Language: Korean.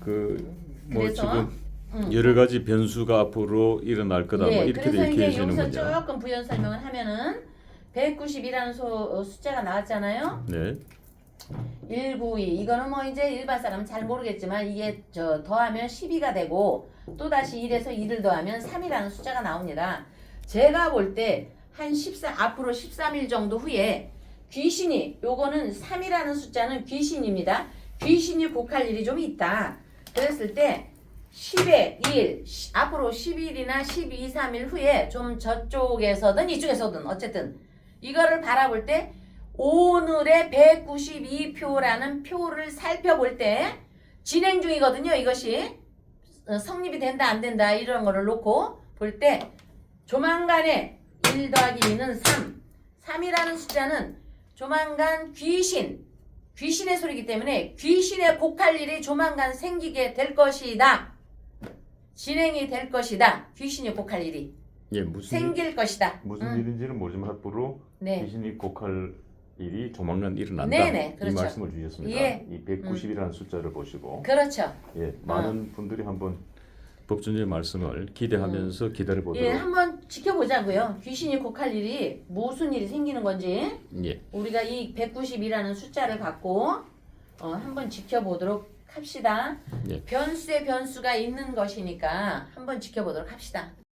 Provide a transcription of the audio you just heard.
그뭐 지금 음. 여러 가지 변수가 앞으로 일어날 거다 뭐 예, 이렇게 그래서 이제 여기서 얘기하시는군요. 조금 부연 설명을 하면은 190이라는 소, 어, 숫자가 나왔잖아요. 네. 192 이거는 뭐 이제 일반 사람은 잘 모르겠지만 이게 저 더하면 12가 되고 또 다시 1에서 2를 더하면 3이라는 숫자가 나옵니다. 제가 볼 때 한 14 앞으로 13일 정도 후에 귀신이 요거는 3이라는 숫자는 귀신입니다. 귀신이 곡할 일이 좀 있다. 그랬을 때 10에 1 시- 앞으로 10일이나 12, 3일 후에 좀 저쪽에서든 이쪽에서든 어쨌든 이거를 바라볼 때 오늘의 192표라는 표를 살펴볼 때 진행 중이거든요. 이것이 어, 성립이 된다 안 된다 이런 거를 놓고 볼 때 조만간에 1 더하기 2는 3 3이라는 숫자는 조만간 귀신 귀신의 소리이기 때문에 귀신의 곡할 일이 조만간 생기게 될 것이다. 진행이 될 것이다. 귀신이 곡할 일이 예, 무슨 일, 생길 것이다. 무슨 음. 일인지는 모르지만 앞으로 네. 귀신이 곡할 일이 조만간 일어난다. 네네, 이 그렇죠. 말씀을 주셨습니다. 예. 이 190이라는 숫자를 보시고 그렇죠. 예, 많은 분들이 한번 법준의 말씀을 기대하면서 기다려 보도록 예, 한번 지켜보자고요. 귀신이 곡할 일이 무슨 일이 생기는 건지 예. 우리가 이 190이라는 숫자를 갖고 어, 한번 지켜보도록 합시다. 예. 변수의 변수가 있는 것이니까 한번 지켜보도록 합시다.